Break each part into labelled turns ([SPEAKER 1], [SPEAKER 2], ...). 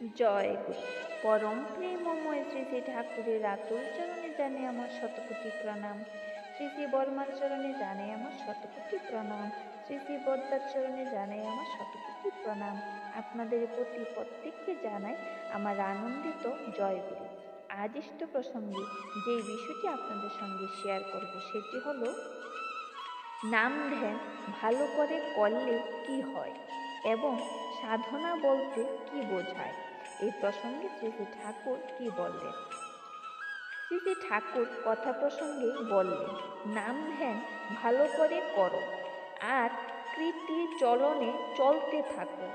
[SPEAKER 1] জয় গুরু পরম প্রেমময় শ্রী শ্রী ঠাকুরের আতুল চরণে জানে আমার শতকোটি প্রণাম। শ্রী শ্রী বর্মার চরণে জানে আমার শতকোটি প্রণাম। শ্রী শ্রী বদ্দার চরণে জানাই আমার শতকোটি প্রণাম। আপনাদের প্রতি প্রত্যেককে জানাই আমার আনন্দিত জয় গুরু। আজ ইষ্ট প্রসঙ্গে যেই বিষয়টি আপনাদের সঙ্গে শেয়ার করব সেটি হলো, নাম ধ্যান ভালো করে করলে কি হয় এবং সাধনা বলতে কি বোঝায়? এই প্রসঙ্গে শ্রী ঠাকুর কি বললেন? শ্রী ঠাকুর কথা প্রসঙ্গে বললেন, নাম ধ্যান ভালো করে করো আর কৃতি চলনে চলতে থাকো,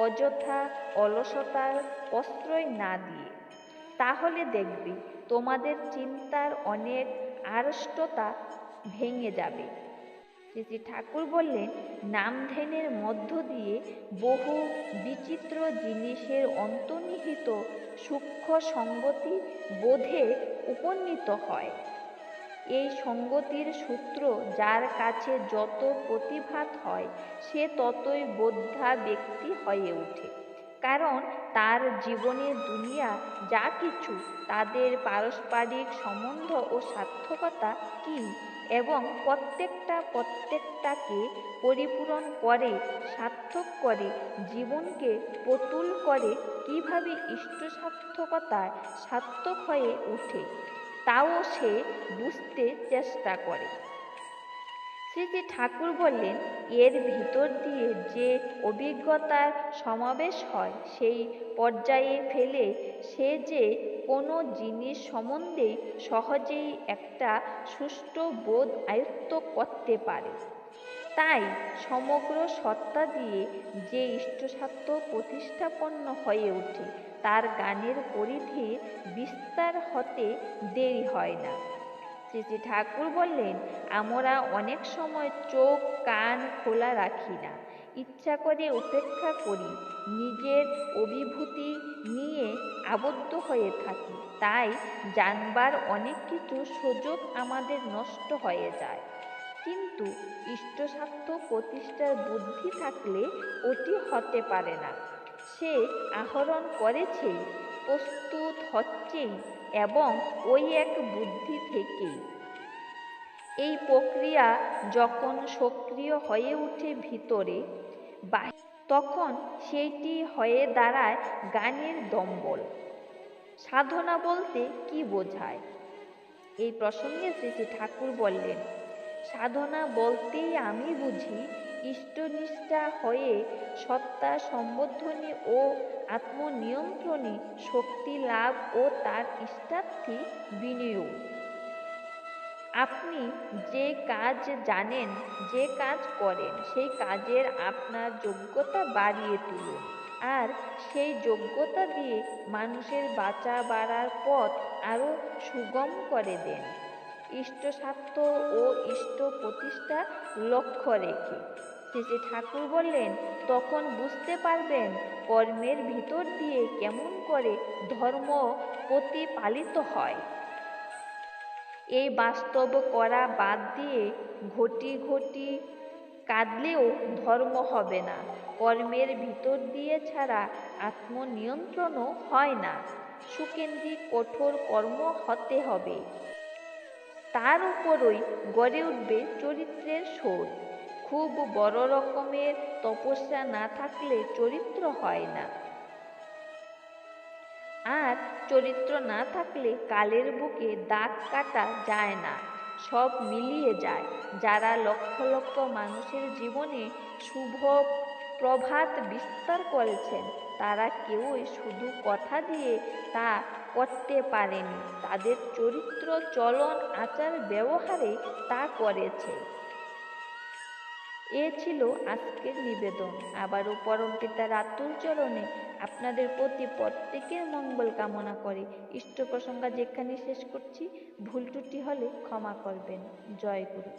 [SPEAKER 1] অযথা অলসতার প্রশ্রয় না দিয়ে। তাহলে দেখবে তোমাদের চিন্তার অনেক আড়ষ্টতা ভেঙে যাবে। শ্রী শ্রী ঠাকুর বললেন নাম ধ্যানের মধ্য দিয়ে বহু বিচিত্র জিনিসের অন্তর্নিহিত সূক্ষ্ম সঙ্গতি বোধে উপনীত হয়। এই সঙ্গতির সূত্র যার কাছে যত প্রতিভাত হয়, সে ততই বোদ্ধা ব্যক্তি হয়ে ওঠে। কারণ তার জীবনের দুনিয়া যা কিছু, তাদের পারস্পরিক সম্বন্ধ ও সার্থকতা কী এবং প্রত্যেকটা প্রত্যেকটাকে পরিপূরণ করে, সার্থক করে, জীবনকে পতুল করে কীভাবে ইষ্ট সার্থকতায় সার্থক হয়ে ওঠে, তাও সে বুঝতে চেষ্টা করে। শ্রী শ্রী ঠাকুর বললেন, এর ভিতর দিয়ে যে অভিজ্ঞতার সমাবেশ হয়, সেই পর্যায়ে ফেলে সে যে কোনো জিনিস সম্বন্ধে সহজেই একটা সুষ্ঠু বোধ আয়ত্ত করতে পারে। তাই সমগ্র সত্তা দিয়ে যে ইষ্টসাধ্য প্রতিষ্ঠাপন্ন হয়ে ওঠে, তার গানের পরিধি বিস্তার হতে দেরি হয় না। শ্রী শ্রী ঠাকুর বললেন, আমরা অনেক সময় চোখ, কান খোলা রাখি না। ইচ্ছা করে উপেক্ষা করি, নিজের অভিভূতি নিয়ে আবদ্ধ হয়ে থাকি। তাই জানবার অনেক কিছু সুযোগ আমাদের নষ্ট হয়ে যায়। কিন্তু ইষ্টস্বার্থ প্রতিষ্ঠার বুদ্ধি থাকলে ওটি হতে পারে না। সে আহরণ করেছেই প্রস্তুত হচ্ছেই এবং ওই এক বুদ্ধি থেকেই এই প্রক্রিয়া যখন সক্রিয় হয়ে ওঠে ভিতরে তখন সেইটি হয়ে দাঁড়ায় গানের দম্বল। সাধনা বলতে কি বোঝায়? এই প্রসঙ্গে শ্রী ঠাকুর বললেন সাধনা বলতেই আমি বুঝি ইষ্টনিষ্ঠা হয়ে সত্তা সম্বোধনী ও আত্মনিয়ন্ত্রণে শক্তি লাভ ও তার ইষ্টার্থী বিনিয়োগ। আপনি যে কাজ জানেন, যে কাজ করেন, সেই কাজের আপনার যোগ্যতা বাড়িয়ে তুলুন। আর সেই যোগ্যতা দিয়ে মানুষের বাঁচা বাড়ার পথ আরও সুগম করে দেন। ইষ্টস্বার্থ ও ইষ্ট প্রতিষ্ঠা লক্ষ্য রেখে। শেষে ঠাকুর বললেন, তখন বুঝতে পারবেন কর্মের ভিতর দিয়ে কেমন করে ধর্ম প্রতিপালিত হয়। এই বাস্তব করা বাদ দিয়ে ঘটি ঘটি কাঁদলেও ধর্ম হবে না। কর্মের ভিতর দিয়ে ছাড়া আত্মনিয়ন্ত্রণও হয় না। সুকেন্দ্রিক কঠোর কর্ম হতে হবে। তার উপরই গড়ে উঠবে চরিত্রের শোধ খুব বড় রকমের তপস্যা না থাকলে চরিত্র হয় না। আর চরিত্র না থাকলে কালের বুকে দাগ কাটা যায় না, সব মিলিয়ে যায়। যারা লক্ষ লক্ষ মানুষের জীবনে শুভ প্রভাত বিস্তার করেছেন। তারা কেউই শুধু কথা দিয়ে তা করতে পারেনি। তাদের চরিত্র, চলন, আচার, ব্যবহারে তা করেছে। এ ছিল আজকের নিবেদন। আবারও পরম পিতার আতুল চরণে আপনাদের প্রতি প্রত্যেকের মঙ্গল কামনা করে। ইষ্ট প্রসঙ্গা যেখানে শেষ করছি, ভুল ত্রুটি হলে ক্ষমা করবেন। জয় গুরু।